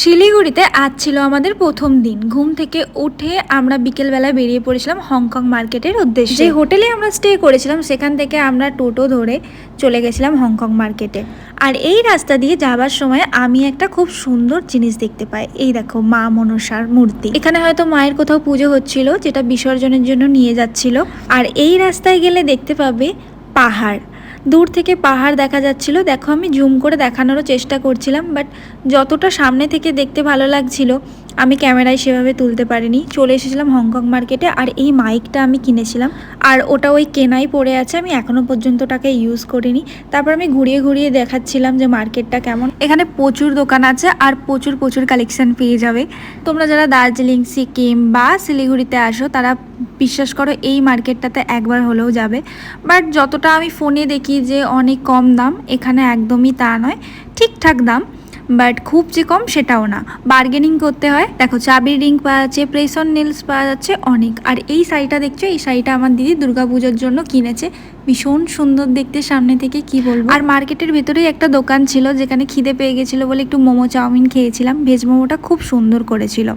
শিলিগুড়িতে আজ ছিল আমাদের প্রথম দিন। ঘুম থেকে উঠে আমরা বিকেলবেলা বেরিয়ে পড়েছিলাম হংকং মার্কেটের উদ্দেশ্যে। যে হোটেলে আমরা স্টে করেছিলাম, সেখান থেকে আমরা টোটো ধরে চলে গেছিলাম হংকং মার্কেটে। আর এই রাস্তা দিয়ে যাবার সময় আমি একটা খুব সুন্দর জিনিস দেখতে পাই। এই দেখো, মা মনসার মূর্তি। এখানে হয়তো মায়ের কোথাও পুজো হচ্ছিল, যেটা বিসর্জনের জন্য নিয়ে যাচ্ছিল। আর এই রাস্তায় গেলে দেখতে পাবে পাহাড়। দূর থেকে পাহাড় দেখা যাচ্ছিল। দেখো, আমি জুম করে দেখানোরও চেষ্টা করছিলাম বাট যতটা সামনে থেকে দেখতে ভালো লাগছিল, আমি ক্যামেরায় সেভাবে তুলতে পারিনি। চলে এসেছিলাম হংকং মার্কেটে, আর এই মাইকটা আমি কিনেছিলাম। আর ওটা ওই কেনাই পড়ে আছে, আমি এখনও পর্যন্ত টাকা ইউজ করিনি। তারপর আমি ঘুরিয়ে ঘুরিয়ে দেখাচ্ছিলাম যে মার্কেটটা কেমন। এখানে প্রচুর দোকান আছে, আর প্রচুর প্রচুর কালেকশন পেয়ে যাবে। তোমরা যারা দার্জিলিং, সিকিম বা শিলিগুড়িতে আসো, তারা বিশ্বাস করো, এই মার্কেটটাতে একবার হলেও যাবে। বাট যতটা আমি ফোনে দেখি যে অনেক কম দাম, এখানে একদমই তা নয়। ঠিকঠাক দাম। বাট খুব যে কম সেটাও না। বার্গেনিং করতে হয়। দেখো চাবির রিং পাওয়া যাচ্ছে প্রেসন নেলস পাওয়া যাচ্ছে অনেক। আর এই শাড়িটা দেখছ? এই শাড়িটা আমার দিদি দুর্গাপুজোর জন্য কিনেছে। ভীষণ সুন্দর দেখতে সামনে থেকে, কি বলব? আর মার্কেটের ভেতরেই একটা দোকান ছিল যেখানে খিদে পেয়ে গেছিল বলে একটু মোমো, চাউমিন খেয়েছিলাম। ভেজ মোমোটা খুব সুন্দর করেছিল।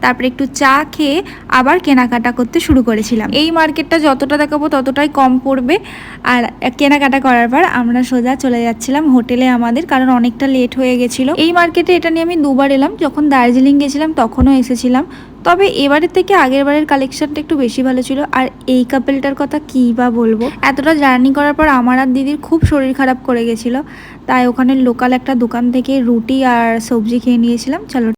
তারপরে একটু চা খেয়ে আবার কেনাকাটা করতে শুরু করেছিলাম। এই মার্কেটটা যতটা দেখাবো ততটাই কম পড়বে। আর কেনাকাটা করার পর আমরা সোজা চলে যাচ্ছিলাম হোটেলে আমাদের, কারণ অনেকটা লেট হয়ে গেছিল। এই মার্কেটে এটা নিয়ে আমি দুবার এলাম। যখন দার্জিলিং গেছিলাম, তখনও এসেছিলাম। তবে এবারের থেকে আগের বারের কালেকশনটা একটু বেশি ভালো ছিল। আর এই কাপেলটার কথা কী বা বলব? এতটা জার্নি করার পর আমার আর দিদির খুব শরীর খারাপ করে গেছিল। তাই ওখানে লোকাল একটা দোকান থেকে রুটি আর সবজি খেয়ে নিয়েছিলাম। চলো